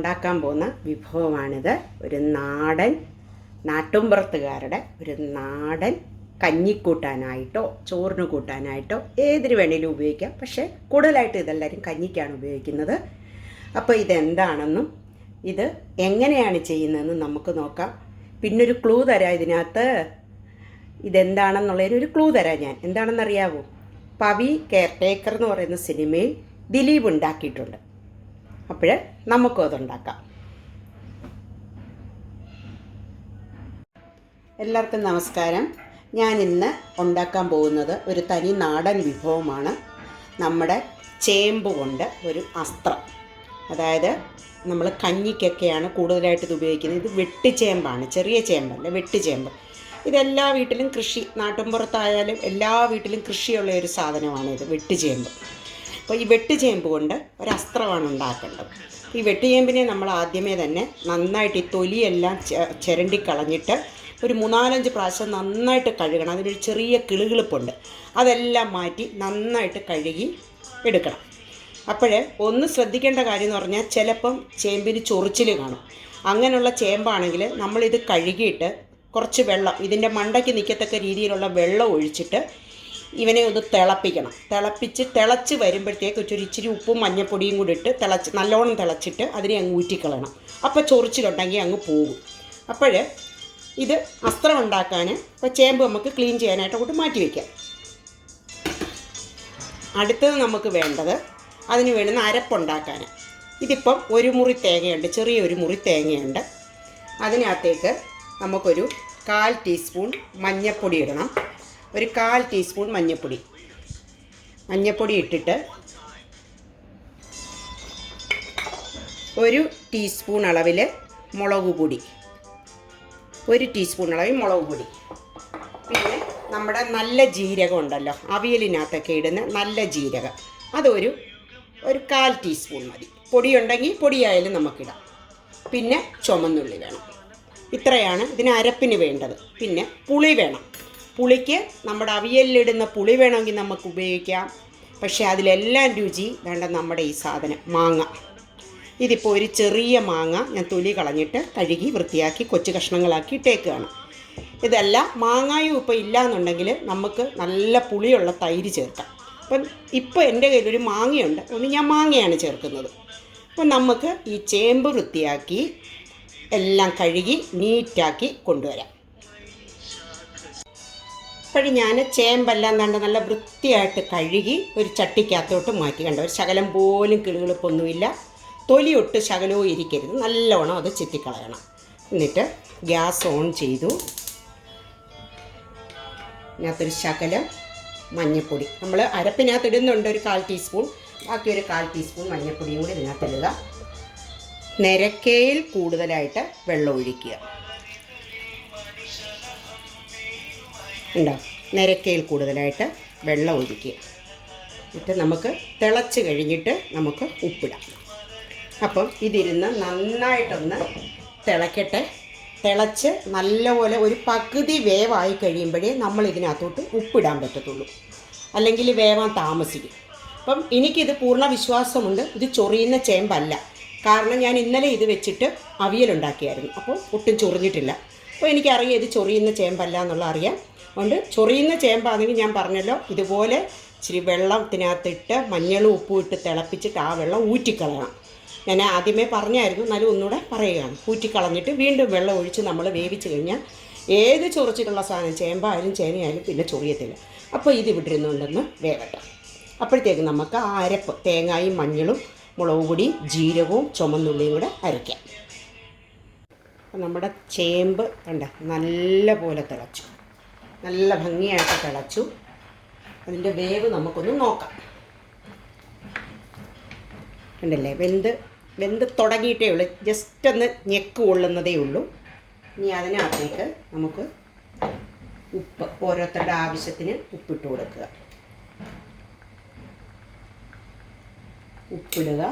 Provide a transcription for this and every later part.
ഉണ്ടാക്കാൻ പോകുന്ന വിഭവമാണിത്. ഒരു നാടൻ നാട്ടുമ്പുറത്തുകാരുടെ ഒരു നാടൻ കഞ്ഞിക്കൂട്ടാനായിട്ടോ ചോറിന് കൂട്ടാനായിട്ടോ ഏതിന് വേണേലും ഉപയോഗിക്കാം. പക്ഷേ കൂടുതലായിട്ട് ഇതെല്ലാവരും കഞ്ഞിക്കാണ് ഉപയോഗിക്കുന്നത്. അപ്പോൾ ഇതെന്താണെന്നും ഇത് എങ്ങനെയാണ് ചെയ്യുന്നതെന്ന് നമുക്ക് നോക്കാം. പിന്നൊരു ക്ലൂ തരാം ഇതിനകത്ത്. ഇതെന്താണെന്നുള്ളതിന് ഒരു ക്ലൂ തരാം ഞാൻ. എന്താണെന്നറിയാവോ? പവി കെയർ ടേക്കർ എന്ന് പറയുന്ന സിനിമയിൽ ദിലീപ് ഉണ്ടാക്കിയിട്ടുണ്ട്. അപ്പോൾ നമുക്കും അതുണ്ടാക്കാം. എല്ലാവർക്കും നമസ്കാരം. ഞാൻ ഇന്ന് ഉണ്ടാക്കാൻ പോകുന്നത് ഒരു തനി നാടൻ വിഭവമാണ് നമ്മുടെ ചേമ്പ് കൊണ്ട് ഒരു അസ്ത്രം. അതായത് നമ്മൾ കഞ്ഞിക്കൊക്കെയാണ് കൂടുതലായിട്ട് ഇത് ഉപയോഗിക്കുന്നത്. ഇത് വെട്ടിച്ചേമ്പാണ് ചെറിയ ചേമ്പല്ല വെട്ടിച്ചേമ്പ് ഇതെല്ലാ വീട്ടിലും കൃഷി നാട്ടിൻപുറത്തായാലും എല്ലാ വീട്ടിലും കൃഷിയുള്ള ഒരു സാധനമാണ് ഇത് വെട്ടിച്ചേമ്പ് അപ്പോൾ ഈ വെട്ടുചേമ്പ് കൊണ്ട് ഒരു അസ്ത്രമാണ് ഉണ്ടാക്കേണ്ടത് ഈ വെട്ടുചേമ്പിനെ നമ്മൾ ആദ്യമേ തന്നെ നന്നായിട്ട് ഈ തൊലിയെല്ലാം ചിരണ്ടിക്കളഞ്ഞിട്ട് ചിരണ്ടി കളഞ്ഞിട്ട് ഒരു മൂന്നാലഞ്ച് പ്രാവശ്യം നന്നായിട്ട് കഴുകണം. അതിനൊരു ചെറിയ കിളുകിളിപ്പുണ്ട്. അതെല്ലാം മാറ്റി നന്നായിട്ട് കഴുകി എടുക്കണം. അപ്പോഴേ ഒന്ന് ശ്രദ്ധിക്കേണ്ട കാര്യം എന്ന് പറഞ്ഞാൽ ചിലപ്പം ചേമ്പിന് ചൊറിച്ചിൽ കാണും. അങ്ങനെയുള്ള ചേമ്പാണെങ്കിൽ നമ്മളിത് കഴുകിയിട്ട് കുറച്ച് വെള്ളം ഇതിന്റെ മണ്ടയ്ക്ക് നിൽക്കത്തക്ക രീതിയിലുള്ള വെള്ളം ഒഴിച്ചിട്ട് ഇവനെ ഒന്ന് തിളപ്പിക്കണം. തിളപ്പിച്ച് തിളച്ച് വരുമ്പോഴത്തേക്ക് ഒരു ഇച്ചിരി ഉപ്പും മഞ്ഞപ്പൊടിയും കൂടി ഇട്ട് തിളച്ച് നല്ലോണം തിളച്ചിട്ട് അതിനെ അങ്ങ് ഊറ്റിക്കളയണം. അപ്പോൾ ചൊറിച്ചിലുണ്ടെങ്കിൽ അങ്ങ് പോകും. അപ്പോൾ ഇത് അസ്ത്രം ഉണ്ടാക്കാൻ ഇപ്പോൾ ചേമ്പ് നമുക്ക് ക്ലീൻ ചെയ്യാനായിട്ട് അങ്ങോട്ട് മാറ്റി വയ്ക്കാം അടുത്തത് നമുക്ക് വേണ്ടത് അതിന് വേണ്ടുന്ന അരപ്പുണ്ടാക്കാൻ ഇതിപ്പം ഒരു മുറി തേങ്ങയുണ്ട് ചെറിയൊരു മുറി തേങ്ങയുണ്ട്. അതിനകത്തേക്ക് നമുക്കൊരു കാൽ ടീസ്പൂൺ മഞ്ഞൾപ്പൊടി ഇടണം. ഒരു കാൽ ടീസ്പൂൺ മഞ്ഞൾപ്പൊടി മഞ്ഞൾപ്പൊടി ഇട്ടിട്ട് ഒരു ടീസ്പൂൺ അളവിൽ മുളക് പൊടി. ഒരു ടീസ്പൂൺ അളവിൽ മുളക് പൊടി. പിന്നെ നമ്മുടെ നല്ല ജീരകം ഉണ്ടല്ലോ അവിയലിനകത്തൊക്കെ ഇടുന്ന നല്ല ജീരകം. അതൊരു ഒരു കാൽ ടീസ്പൂൺ മതി. പൊടിയുണ്ടെങ്കിൽ പൊടിയായാലും നമുക്കിടാം. പിന്നെ ചുമന്നുള്ളി വേണം. ഇത്രയാണ് ഇതിന് അരപ്പിന് വേണ്ടത്. പിന്നെ പുളി വേണം. പുളിക്ക് നമ്മുടെ അവിയലിലിടുന്ന പുളി വേണമെങ്കിൽ നമുക്ക് ഉപയോഗിക്കാം. പക്ഷേ അതിലെല്ലാം രുചി വേണ്ട നമ്മുടെ ഈ സാധനം മാങ്ങ. ഇതിപ്പോൾ ഒരു ചെറിയ മാങ്ങ ഞാൻ തൊലി കളഞ്ഞിട്ട് കഴുകി വൃത്തിയാക്കി കൊച്ചു കഷ്ണങ്ങളാക്കി ഇട്ടേക്കുകയാണ് ഇതല്ല മാങ്ങായും ഇപ്പോൾ ഇല്ല എന്നുണ്ടെങ്കിൽ നമുക്ക് നല്ല പുളിയുള്ള തൈര് ചേർക്കാം. അപ്പം ഇപ്പോൾ എന്റെ കയ്യിലൊരു മാങ്ങയുണ്ട് അതുകൊണ്ട് ഞാൻ മാങ്ങയാണ് ചേർക്കുന്നത്. അപ്പം നമുക്ക് ഈ ചേമ്പ് വൃത്തിയാക്കി എല്ലാം കഴുകി നീറ്റാക്കി കൊണ്ടുവരാം. അപ്പോഴും ഞാൻ ചേമ്പെല്ലാം കണ്ട് നല്ല വൃത്തിയായിട്ട് കഴുകി ഒരു ചട്ടിക്കകത്തോട്ട് മാറ്റി കണ്ട. ഒരു ശകലം പോലും കിളികളിപ്പൊന്നുമില്ല. തൊലിയൊട്ട് ശകലവും ഇരിക്കരുത്. നല്ലോണം അത് ചെത്തിക്കളയണം. എന്നിട്ട് ഗ്യാസ് ഓൺ ചെയ്തു. ഇതിനകത്തൊരു ശകലം മഞ്ഞൾപ്പൊടി നമ്മൾ അരപ്പിനകത്ത് ഇടുന്നുണ്ട് ഒരു കാൽ ടീസ്പൂൺ. ബാക്കി ഒരു കാൽ ടീസ്പൂൺ മഞ്ഞൾപ്പൊടിയും കൂടി ഇതിനകത്ത് ഇടുക. നിരക്കയിൽ കൂടുതലായിട്ട് വെള്ളം ഒഴിക്കുക. ഉണ്ടോ? നിരക്കയിൽ കൂടുതലായിട്ട് വെള്ളം ഒഴിക്കുക. എന്നിട്ട് നമുക്ക് തിളച്ച് കഴിഞ്ഞിട്ട് നമുക്ക് ഉപ്പിടാം. അപ്പം ഇതിരുന്ന് നന്നായിട്ടൊന്ന് തിളക്കട്ടെ. തിളച്ച് നല്ലപോലെ ഒരു പകുതി വേവായി കഴിയുമ്പോഴേ നമ്മൾ ഇതിനകത്തോട്ട് ഉപ്പിടാൻ പറ്റത്തുള്ളൂ. അല്ലെങ്കിൽ വേവാൻ താമസിക്കും. അപ്പം എനിക്കിത് പൂർണ വിശ്വാസമുണ്ട്. ഇത് ചൊറിയുന്ന ചേമ്പല്ല. കാരണം ഞാൻ ഇന്നലെ ഇത് വെച്ചിട്ട് അവിയലുണ്ടാക്കിയായിരുന്നു. അപ്പോൾ ഒട്ടും ചൊറിഞ്ഞിട്ടില്ല. അപ്പോൾ എനിക്കറിയാം ഇത് ചൊറിയുന്ന ചേമ്പല്ല എന്നുള്ള അറിയാം. അതുകൊണ്ട് ചൊറിയുന്ന ചേമ്പാണെങ്കിൽ ഞാൻ പറഞ്ഞല്ലോ ഇതുപോലെ ഇച്ചിരി വെള്ളത്തിനകത്തിട്ട് മഞ്ഞളും ഉപ്പും ഇട്ട് തിളപ്പിച്ചിട്ട് ആ വെള്ളം ഊറ്റിക്കളയണം. ഞാൻ ആദ്യമേ പറഞ്ഞായിരുന്നു എന്നാലും ഒന്നുകൂടെ പറയുകയാണ്. ഊറ്റിക്കളഞ്ഞിട്ട് വീണ്ടും വെള്ളം ഒഴിച്ച് നമ്മൾ വേവിച്ച് കഴിഞ്ഞാൽ ഏത് ചൊറിച്ചിട്ടുള്ള സാധനം ചേമ്പായാലും ചേനയായാലും പിന്നെ ചൊറിയത്തില്ല. അപ്പോൾ ഇത് ഇവിടെ ഇരുന്നുകൊണ്ടൊന്ന് വേവട്ടെ. അപ്പോഴത്തേക്ക് നമുക്ക് ആ അരപ്പ് തേങ്ങായും മഞ്ഞളും മുളക് പൊടിയും ജീരകവും ചുമന്നുള്ളിയും കൂടെ അരയ്ക്കാം. നമ്മുടെ ചേമ്പ് കണ്ട നല്ല പോലെ തിളച്ചു. നല്ല ഭംഗിയായിട്ട് തിളച്ചു. അതിന്റെ വേവ് നമുക്കൊന്ന് നോക്കാം. ഉണ്ടല്ലേ വെന്ത് വെന്ത് തുടങ്ങിയിട്ടേ ഉള്ളൂ. ജസ്റ്റ് ഒന്ന് ഞെക്ക് കൊള്ളുന്നതേ ഉള്ളൂ. ഇനി അതിനകത്തേക്ക് നമുക്ക് ഉപ്പ് ഓരോരുത്തരുടെ ആവശ്യത്തിന് ഉപ്പിട്ട് കൊടുക്കുക. ഉപ്പിടുക.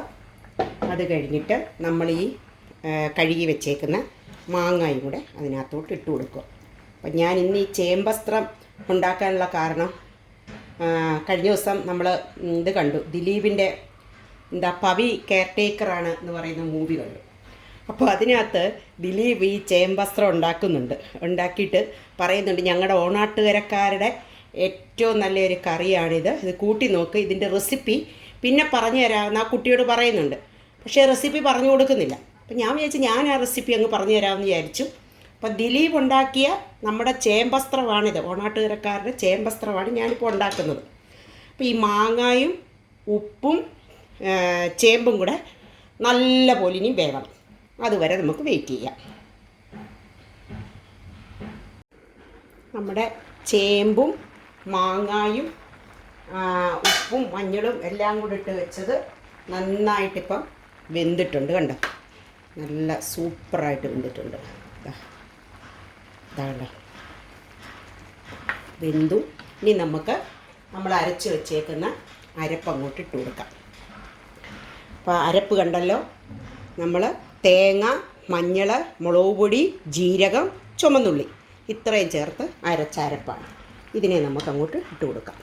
അത് കഴിഞ്ഞിട്ട് നമ്മൾ ഈ കഴുകി വെച്ചേക്കുന്ന മാങ്ങയും കൂടെ അതിനകത്തോട്ട് ഇട്ട് കൊടുക്കുക. അപ്പം ഞാൻ ഇന്ന് ഈ ചേമ്പസ്ത്രം ഉണ്ടാക്കാനുള്ള കാരണം കഴിഞ്ഞ ദിവസം നമ്മൾ ഇത് കണ്ടു. ദിലീപിന്റെ എന്താ പവി കെയർ ടേക്കറാണ് എന്ന് പറയുന്ന മൂവി കണ്ടു. അപ്പോൾ അതിനകത്ത് ദിലീപ് ഈ ചേമ്പസ്ത്രം ഉണ്ടാക്കുന്നുണ്ട്. ഉണ്ടാക്കിയിട്ട് പറയുന്നുണ്ട് ഞങ്ങളുടെ ഓണാട്ടുകരക്കാരുടെ ഏറ്റവും നല്ലൊരു കറിയാണിത്. ഇത് കൂട്ടി നോക്ക് ഇതിന്റെ റെസിപ്പി പിന്നെ പറഞ്ഞു തരാമെന്ന് ആ കുട്ടിയോട് പറയുന്നുണ്ട്. പക്ഷേ റെസിപ്പി പറഞ്ഞു കൊടുക്കുന്നില്ല. അപ്പം ഞാൻ വിചാരിച്ചു ഞാൻ ആ റെസിപ്പി അങ്ങ് പറഞ്ഞു തരാമെന്ന് വിചാരിച്ചു. അപ്പം ദിലീപ് ഉണ്ടാക്കിയ നമ്മുടെ ചേമ്പസ്ത്രമാണിത് ഓണാട്ടുകരക്കാരുടെ ചേമ്പസ്ത്രമാണ് ഞാനിപ്പോൾ ഉണ്ടാക്കുന്നത്. അപ്പോൾ ഈ മാങ്ങായും ഉപ്പും ചേമ്പും കൂടെ നല്ല പോലെ വേവണം. അതുവരെ നമുക്ക് വെയിറ്റ് ചെയ്യാം. നമ്മുടെ ചേമ്പും മാങ്ങായും ഉപ്പും മഞ്ഞളും എല്ലാം കൂടി ഇട്ട് വെച്ചത് നന്നായിട്ടിപ്പം വെന്തിട്ടുണ്ട് കണ്ടോ? നല്ല സൂപ്പറായിട്ട് വെന്തിട്ടുണ്ട്. ദാ വെന്തു. ഇനി നമുക്ക് നമ്മൾ അരച്ച് വെച്ചേക്കുന്ന അരപ്പ് അങ്ങോട്ട് ഇട്ട് കൊടുക്കാം. അപ്പോൾ അരപ്പ് കണ്ടല്ലോ? നമ്മൾ തേങ്ങ മഞ്ഞൾ മുളക് പൊടി ജീരകം ചുമന്നുള്ളി ഇത്രയും ചേർത്ത് അരച്ച അരപ്പാണ്. ഇതിനെ നമുക്ക് അങ്ങോട്ട് ഇട്ട് കൊടുക്കാം.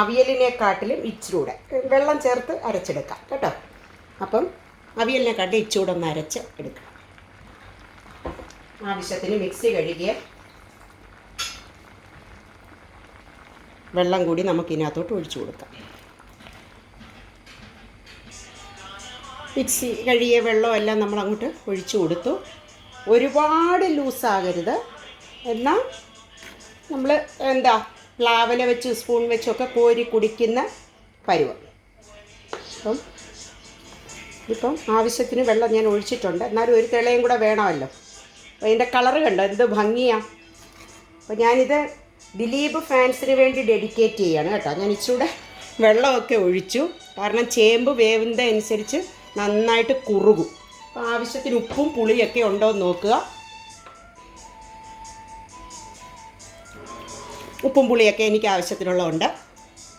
അവിയലിനെക്കാട്ടിലും ഇച്ചിരൂടെ. വെള്ളം ചേർത്ത് അരച്ചെടുക്കാം. കേട്ടോ? അപ്പം അവിയലിനെക്കാട്ടിലും ഇച്ചൂടെ ഒന്ന് അരച്ച് എടുക്കണം. ആവശ്യത്തിന് മിക്സി കഴുകിയ വെള്ളം കൂടി നമുക്ക് ഇതിനകത്തോട്ട് ഒഴിച്ചു കൊടുക്കാം. മിക്സി കഴുകിയ വെള്ളം എല്ലാം നമ്മൾ അങ്ങോട്ട് ഒഴിച്ചു കൊടുത്തു. ഒരുപാട് ലൂസാകരുത്. എന്നാൽ നമ്മൾ എന്താ പ്ലാവല വെച്ച് സ്പൂൺ വെച്ചൊക്കെ കോരി കുടിക്കുന്ന പരുവം. അപ്പം ഇപ്പം ആവശ്യത്തിന് വെള്ളം ഞാൻ ഒഴിച്ചിട്ടുണ്ട്. എന്നാലും ഒരു തിളയും കൂടെ വേണമല്ലോ. അപ്പോൾ അതിന്റെ കളറ് കണ്ടോ? എന്ത് ഭംഗിയാണ് അപ്പോൾ ഞാനിത് ദിലീപ് ഫാൻസിന് വേണ്ടി ഡെഡിക്കേറ്റ് ചെയ്യാണ് കേട്ടോ. ഞാൻ ഇച്ചിരൂടെ വെള്ളമൊക്കെ ഒഴിച്ചു. കാരണം ചേമ്പ് വേവുന്നത് അനുസരിച്ച് നന്നായിട്ട് കുറുകും. അപ്പോൾ ആവശ്യത്തിന് ഉപ്പും പുളിയൊക്കെ ഉണ്ടോ എന്ന് നോക്കുക. ഉപ്പും പുളിയൊക്കെ എനിക്ക് ആവശ്യത്തിനുള്ളതുണ്ട്.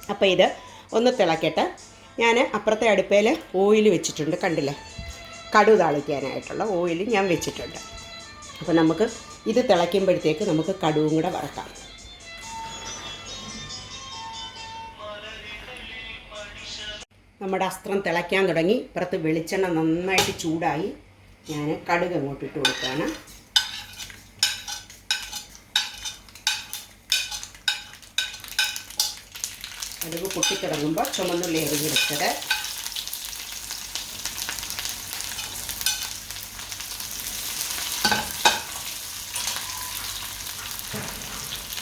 അപ്പോൾ ഇത് ഒന്ന് തിളക്കട്ടെ. ഞാൻ അപ്പുറത്തെ അടുപ്പയിൽ ഓയിൽ വെച്ചിട്ടുണ്ട് കണ്ടില്ലേ? കടു താളിക്കാനായിട്ടുള്ള ഓയിൽ ഞാൻ വെച്ചിട്ടുണ്ട്. അപ്പോൾ നമുക്ക് ഇത് തിളയ്ക്കുമ്പോഴത്തേക്ക് നമുക്ക് കടുവും കൂടെ വറക്കാം. നമ്മുടെ അസ്ത്രം തിളയ്ക്കാൻ തുടങ്ങി. ഇപ്പുറത്ത് വെളിച്ചെണ്ണ നന്നായിട്ട് ചൂടായി. ഞാൻ കടുക് അങ്ങോട്ട് ഇട്ട് കൊടുക്കുകയാണ്. കടുക് പൊട്ടിക്കിടങ്ങുമ്പോൾ ചുമന്നുള്ളി എറിഞ്ഞെടുത്തത്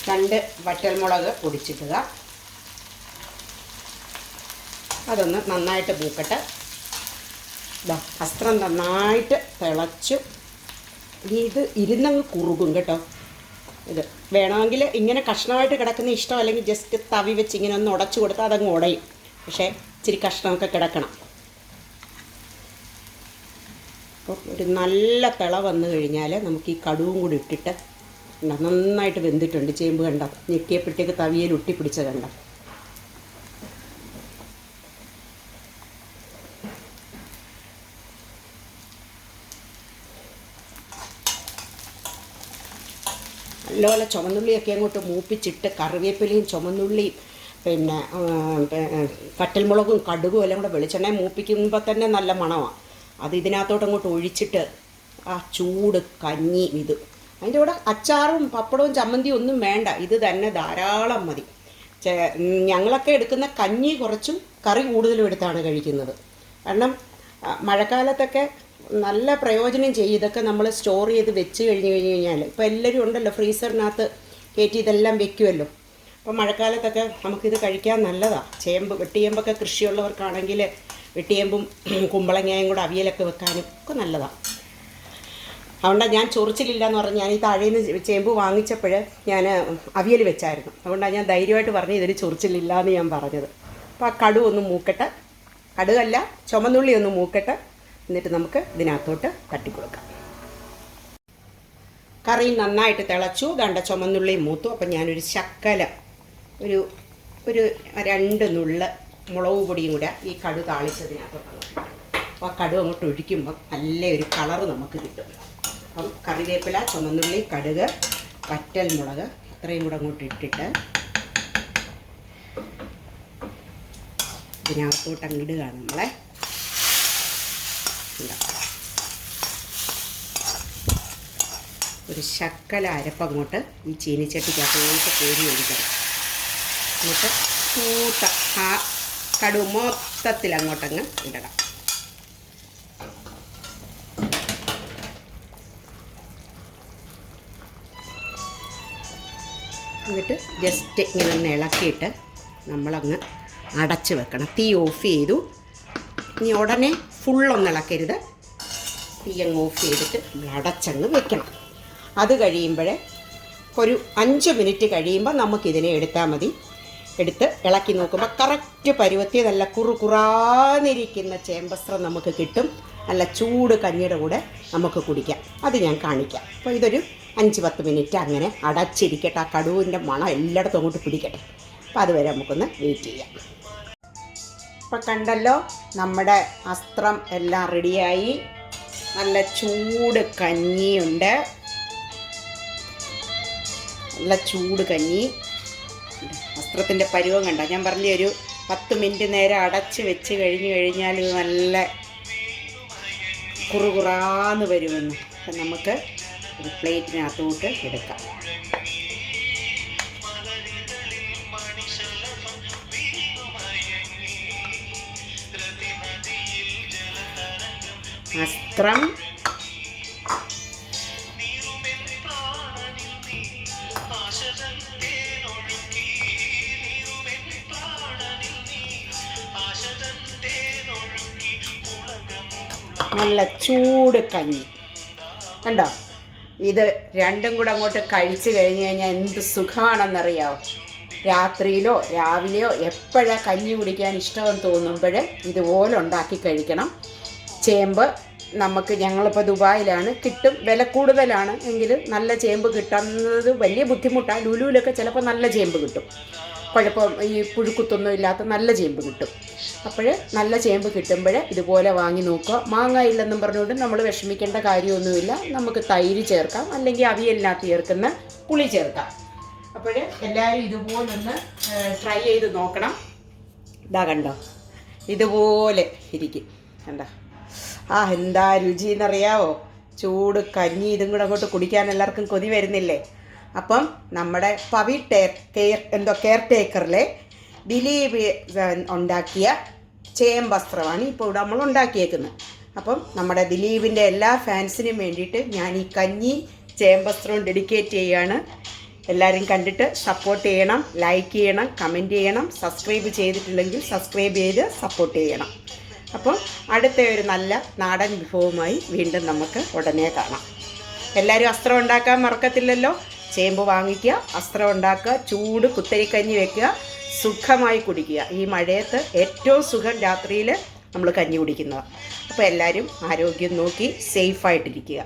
രണ്ട് വറ്റൽമുളക് പൊടിച്ചിട്ടുക അതൊന്ന് നന്നായിട്ട് പൂക്കട്ടെ. ഇതാ വസ്ത്രം നന്നായിട്ട് തിളച്ചു. ഇത് ഇരുന്നങ്ങ് കുറുകും കേട്ടോ. ഇത്. വേണമെങ്കിൽ ഇങ്ങനെ കഷ്ണമായിട്ട് കിടക്കുന്ന ഇഷ്ടം അല്ലെങ്കിൽ ജസ്റ്റ് തവി വെച്ച് ഇങ്ങനെ ഒന്ന് ഉടച്ചു കൊടുത്താൽ അതങ്ങ് ഉടയും. പക്ഷേ ഇച്ചിരി കഷ്ണമൊക്കെ കിടക്കണം. അപ്പോൾ ഒരു നല്ല തിള വന്നു കഴിഞ്ഞാൽ നമുക്ക് ഈ കടുവും കൂടി ഇട്ടിട്ട് നന്നായിട്ട് വെന്തിട്ടുണ്ട്. ചേമ്പ് കണ്ടോ? ഞെക്കിയപ്പോഴത്തേക്ക് തവിയിൽ ഒട്ടിപ്പിടിച്ച കണ്ടോ? നല്ലപോലെ ചുമന്നുള്ളിയൊക്കെ അങ്ങോട്ട് മൂപ്പിച്ചിട്ട് കറിവേപ്പിലയും ചുമന്നുള്ളിയും പിന്നെ കട്ടൽമുളകും കടുകും എല്ലാം കൂടെ വെളിച്ചെണ്ണ മൂപ്പിക്കുമ്പോൾ തന്നെ നല്ല മണമാണ് അത് ഇതിനകത്തോട്ട് അങ്ങോട്ട് ഒഴിച്ചിട്ട് ആ ചൂട് കഞ്ഞി ഇത്. അതിന്റെ കൂടെ അച്ചാറും പപ്പടവും ചമ്മന്തിയും ഒന്നും വേണ്ട. ഇത് തന്നെ ധാരാളം മതി. ഞങ്ങളൊക്കെ എടുക്കുന്ന കഞ്ഞി കുറച്ചും കറി കൂടുതലും എടുത്താണ് കഴിക്കുന്നത്. കാരണം മഴക്കാലത്തൊക്കെ നല്ല പ്രയോജനം ചെയ്യും. ഇതൊക്കെ നമ്മൾ സ്റ്റോർ ചെയ്ത് വെച്ച് കഴിഞ്ഞ് കഴിഞ്ഞ് കഴിഞ്ഞാൽ ഇപ്പോൾ എല്ലാവരും ഉണ്ടല്ലോ ഫ്രീസറിനകത്ത് കയറ്റി ഇതെല്ലാം വെക്കുമല്ലോ അപ്പോൾ മഴക്കാലത്തൊക്കെ നമുക്കിത് കഴിക്കാൻ നല്ലതാണ് ചേമ്പ് വെട്ടിയേമ്പൊക്കെ കൃഷിയുള്ളവർക്കാണെങ്കിൽ വെട്ടിയേമ്പും കുമ്പളങ്ങയും കൂടെ അവിയലൊക്കെ വെക്കാനും ഒക്കെ നല്ലതാണ് അതുകൊണ്ടാണ് ഞാൻ ചൊറിച്ചിലില്ല എന്ന് പറഞ്ഞ് ഞാൻ ഈ താഴേന്ന് ചേമ്പ് വാങ്ങിച്ചപ്പോൾ ഞാൻ അവിയൽ വെച്ചായിരുന്നു. അതുകൊണ്ടാണ് ഞാൻ ധൈര്യമായിട്ട് പറഞ്ഞ് ഇതിന് ചൊറിച്ചിലില്ല എന്ന് ഞാൻ പറഞ്ഞത്. അപ്പോൾ ആ കടു ഒന്ന് മൂക്കട്ടെ. കടുകല്ല ചുമന്നുള്ളി ഒന്ന് മൂക്കട്ടെ. എന്നിട്ട് നമുക്ക് ഇതിനകത്തോട്ട് തട്ടിക്കൊടുക്കാം. കറി നന്നായിട്ട് തിളച്ചു. കണ്ട ചുമന്നുള്ളി മൂത്തു. അപ്പം ഞാനൊരു ശക്കല ഒരു ഒരു രണ്ട് നുള്ള് മുളക് പൊടിയും കൂടെ ഈ കടു താളിച്ചതിനകത്തോട്ട് അപ്പോൾ ആ കടു അങ്ങോട്ട് ഒഴിക്കുമ്പം നല്ല ഒരു കളറ് നമുക്ക് കിട്ടും. അപ്പം കറിവേപ്പില ചുമന്നുള്ളി കടുക് വറ്റൽ മുളക് അത്രയും കൂടെ അങ്ങോട്ട് ഇട്ടിട്ട് ഇതിനകത്തോട്ട് അങ്ങിടുകയാണ് നമ്മളെ. ഇതാ. ഒരു ശക്കല അരപ്പ് അങ്ങോട്ട് ഈ ചീനിച്ചട്ടിക്കകത്തോട്ട് കോരി ഒഴിക്കണം. എന്നിട്ട് കൂട്ട ആ കടു മൊത്തത്തിൽ അങ്ങോട്ടങ്ങ് ഇടണം. എന്നിട്ട് ജസ്റ്റ് ഇങ്ങനെ ഒന്ന് ഇളക്കിയിട്ട് നമ്മളങ്ങ് അടച്ച് വെക്കണം. തീ ഓഫ് ചെയ്തു. ഇനി ഉടനെ ഫുള്ളൊന്ന് ഇളക്കരുത്. തീ അങ്ങ് ഓഫ് ചെയ്തിട്ട് അടച്ചങ്ങ് വെക്കണം. അത് കഴിയുമ്പോൾ ഒരു അഞ്ച് മിനിറ്റ് കഴിയുമ്പോൾ നമുക്കിതിനെ എടുത്താൽ മതി. എടുത്ത് ഇളക്കി നോക്കുമ്പോൾ കറക്റ്റ് പരുവത്തി നല്ല കുറു കുറാന്നിരിക്കുന്ന ചേമ്പസ്ത്രം നമുക്ക് കിട്ടും. നല്ല ചൂട് കഞ്ഞിയുടെ കൂടെ നമുക്ക് കുടിക്കാം. അത് ഞാൻ കാണിക്കാം. അപ്പോൾ ഇതൊരു അഞ്ച് പത്ത് മിനിറ്റ് അങ്ങനെ അടച്ചിരിക്കട്ടെ. ആ കടുവിന്റെ മണം എല്ലായിടത്തും അങ്ങോട്ട് പിടിക്കട്ടെ. അപ്പോൾ അതുവരെ നമുക്കൊന്ന് വെയിറ്റ് ചെയ്യാം. ഇപ്പം കണ്ടല്ലോ നമ്മുടെ അസ്ത്രം എല്ലാം റെഡിയായി നല്ല ചൂട് കഞ്ഞിയുണ്ട്. നല്ല ചൂട് കഞ്ഞി. വസ്ത്രത്തിന്റെ പരുവം കണ്ട? ഞാൻ പറഞ്ഞ ഒരു പത്ത് മിനിറ്റ് നേരം അടച്ച് വെച്ച് കഴിഞ്ഞ് കഴിഞ്ഞാൽ ഇത് നല്ല കുറുകുറാന്ന് വരുമെന്ന്. അപ്പം നമുക്ക് ഒരു പ്ലേറ്റിനകത്തോട്ട് എടുക്കാം. വസ്ത്രം നല്ല ചൂട് കഞ്ഞി. കണ്ടോ? ഇത് രണ്ടും കൂടെ അങ്ങോട്ട് കഴിച്ചു കഴിഞ്ഞ് കഴിഞ്ഞാൽ എന്ത് സുഖമാണെന്നറിയാമോ രാത്രിയിലോ രാവിലെയോ എപ്പോഴാണ് കഞ്ഞി കുടിക്കാൻ ഇഷ്ടമെന്ന് തോന്നുമ്പോൾ ഇതുപോലെ ഉണ്ടാക്കി കഴിക്കണം. ചേമ്പ് നമുക്ക് ഞങ്ങളിപ്പോൾ ദുബായിലാണ്. കിട്ടും വില കൂടുതലാണ് എങ്കിലും നല്ല ചേമ്പ് കിട്ടുന്നത് വലിയ ബുദ്ധിമുട്ടാണ് ലുലുവിലൊക്കെ ചിലപ്പോൾ നല്ല ചേമ്പ് കിട്ടും. കുഴപ്പം ഈ പുഴുക്കുത്തൊന്നും ഇല്ലാത്ത നല്ല ചേമ്പ് കിട്ടും. അപ്പോൾ നല്ല ചേമ്പ് കിട്ടുമ്പോൾ ഇതുപോലെ വാങ്ങി നോക്കുക. മാങ്ങ ഇല്ലെന്നും പറഞ്ഞുകൊണ്ട് നമ്മൾ വിഷമിക്കേണ്ട കാര്യമൊന്നുമില്ല. നമുക്ക് തൈര് ചേർക്കാം. അല്ലെങ്കിൽ അവിയലിനകത്ത് ചേർക്കുന്ന പുളി ചേർക്കാം. അപ്പോൾ എല്ലാവരും ഇതുപോലൊന്ന് ട്രൈ ചെയ്ത് നോക്കണം. ഇതാ കണ്ടോ? ഇതുപോലെ ഇരിക്കും. കണ്ടോ? ആ എന്താ രുചി എന്നറിയാവോ ചൂട് കഞ്ഞി ഇതും കൂടെ അങ്ങോട്ട് കുടിക്കാൻ എല്ലാവർക്കും കൊതി വരുന്നില്ലേ? അപ്പം നമ്മുടെ പവി ടേർ കെയർ എന്തോ കെയർ ടേക്കറിലെ ദിലീപ് ഉണ്ടാക്കിയ ചേമ്പസ്ത്രമാണ് ഇപ്പോൾ ഇവിടെ നമ്മൾ ഉണ്ടാക്കിയേക്കുന്നത്. അപ്പം നമ്മുടെ ദിലീപിന്റെ എല്ലാ ഫാൻസിനും വേണ്ടിയിട്ട് ഞാൻ ഈ കഞ്ഞി ചേമ്പസ്ത്രവും ഡെഡിക്കേറ്റ് ചെയ്യുകയാണ് എല്ലാവരും കണ്ടിട്ട് സപ്പോർട്ട് ചെയ്യണം ലൈക്ക് ചെയ്യണം കമന്റ് ചെയ്യണം സബ്സ്ക്രൈബ് ചെയ്തിട്ടില്ലെങ്കിൽ സബ്സ്ക്രൈബ് ചെയ്ത് സപ്പോർട്ട് ചെയ്യണം. അപ്പം അടുത്ത ഒരു നല്ല നാടൻ വിഭവവുമായി വീണ്ടും നമുക്ക് ഉടനെ കാണാം. എല്ലാവരും അസ്ത്രം ഉണ്ടാക്കാൻ മറക്കത്തില്ലല്ലോ? ചേമ്പ് വാങ്ങിക്കുക അസ്ത്രം ഉണ്ടാക്കുക ചൂട് കുത്തരിക്കഞ്ഞി വെക്കുക സുഖമായി കുടിക്കുക. ഈ മഴയത്ത് ഏറ്റവും സുഖം രാത്രിയിൽ നമ്മൾ കഞ്ഞി കുടിക്കുന്നതാണ്. അപ്പോൾ എല്ലാവരും ആരോഗ്യം നോക്കി സേഫായിട്ടിരിക്കുക